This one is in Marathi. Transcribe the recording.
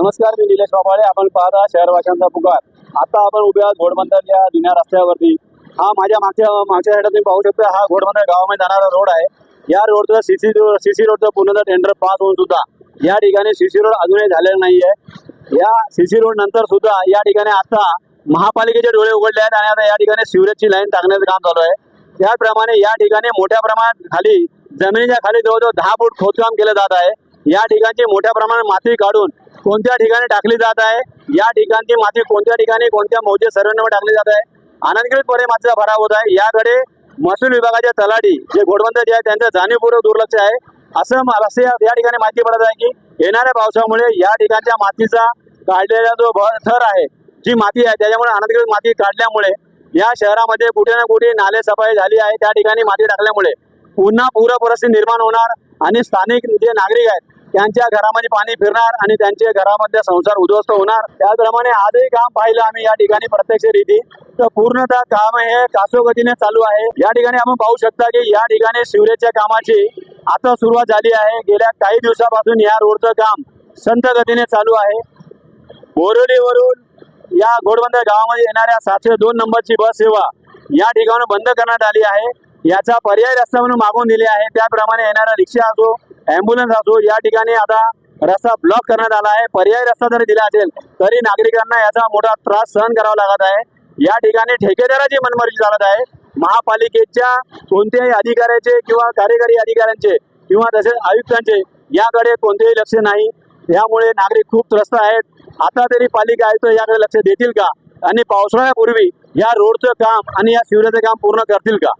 नमस्कार मी निलेश बाबाळे आपण पाहता शहरवाशांचा पुकार. आता आपण उभे आहोत घोडबंदर या जुन्या रस्त्यावरती. हा माझ्या मागच्या मागच्या साईड तुम्ही पाहू शकता हा घोडबंदर गावामध्ये जाणारा रोड आहे. या रोडचा सीसी सीसी रोडचं पूर्ण टेंडर पास होऊन सुद्धा या ठिकाणी सीसी रोड अजूनही झालेला नाहीये. या सीसी रोड नंतर सुद्धा या ठिकाणी आता महापालिकेचे डोळे उघडले आहेत आणि आता या ठिकाणी सिवरेजची लाईन टाकण्याचं काम चालू आहे. त्याचप्रमाणे या ठिकाणी मोठ्या प्रमाणात खाली जमिनीच्या खाली जवळजवळ दहा फूट खोदकाम केलं जात आहे. या ठिकाणची मोठ्या प्रमाणात माती काढून कोणत्या ठिकाणी टाकली जात आहे? या ठिकाणची माती कोणत्या ठिकाणी कोणत्या मौजे सर्वेंवर टाकली जात आहे? अनधिकृतपणे मातीचा भराव होत आहे. याकडे महसूल विभागाच्या तलाठी जे घोडबंद जे आहे त्यांचं जाणीवपूर्वक दुर्लक्ष आहे. असं असे या ठिकाणी माहिती पडत आहे की येणाऱ्या पावसामुळे या ठिकाणच्या मातीचा काढलेला जो थर आहे जी माती आहे त्याच्यामुळे अनधिकृत माती काढल्यामुळे या शहरामध्ये कुठे ना कुठे नाले सफाई झाली आहे. त्या ठिकाणी माती टाकल्यामुळे पुन्हा पूर परिस्थिती निर्माण होणार आणि स्थानिक जे नागरिक आहेत त्यांच्या घरामध्ये पाणी फिरणार आणि त्यांच्या घरामध्ये संसार उद्ध्वस्त होणार. त्याचप्रमाणे आजही काम पाहिलं आम्ही या ठिकाणी प्रत्यक्ष रीती. तर पूर्णतः काम हे कासोगतीने चालू आहे. या ठिकाणी आपण पाहू शकता की या ठिकाणी सिवरेजच्या कामाची आता सुरुवात झाली आहे. गेल्या काही दिवसापासून या रोडचं काम संत गतीने चालू आहे. बोरिवलीवरून या घोडबंदर गावामध्ये येणाऱ्या सातशे दोन नंबरची बस सेवा या ठिकाणी बंद करण्यात आली आहे. याचा पर्याय रस्ता म्हणून मागून दिले आहे. त्याप्रमाणे येणारा रिक्षा असो अँब्युलन्स असो या ठिकाणी आता रस्ता ब्लॉक करण्यात आला आहे. पर्याय रस्ता जरी दिला असेल तरी नागरिकांना याचा मोठा त्रास सहन करावा लागत आहे. या ठिकाणी ठेकेदाराची मनमर्जी चालत आहे. महापालिकेच्या कोणत्याही अधिकाऱ्याचे किंवा कार्यकारी अधिकाऱ्यांचे किंवा तसेच आयुक्तांचे याकडे कोणतेही लक्ष नाही. यामुळे नागरिक खूप त्रस्त आहेत. आता तरी पालिका आयुक्त याकडे लक्ष देतील का? आणि पावसाळ्यापूर्वी या रोडचं काम आणि या शिवराचं काम पूर्ण करतील का?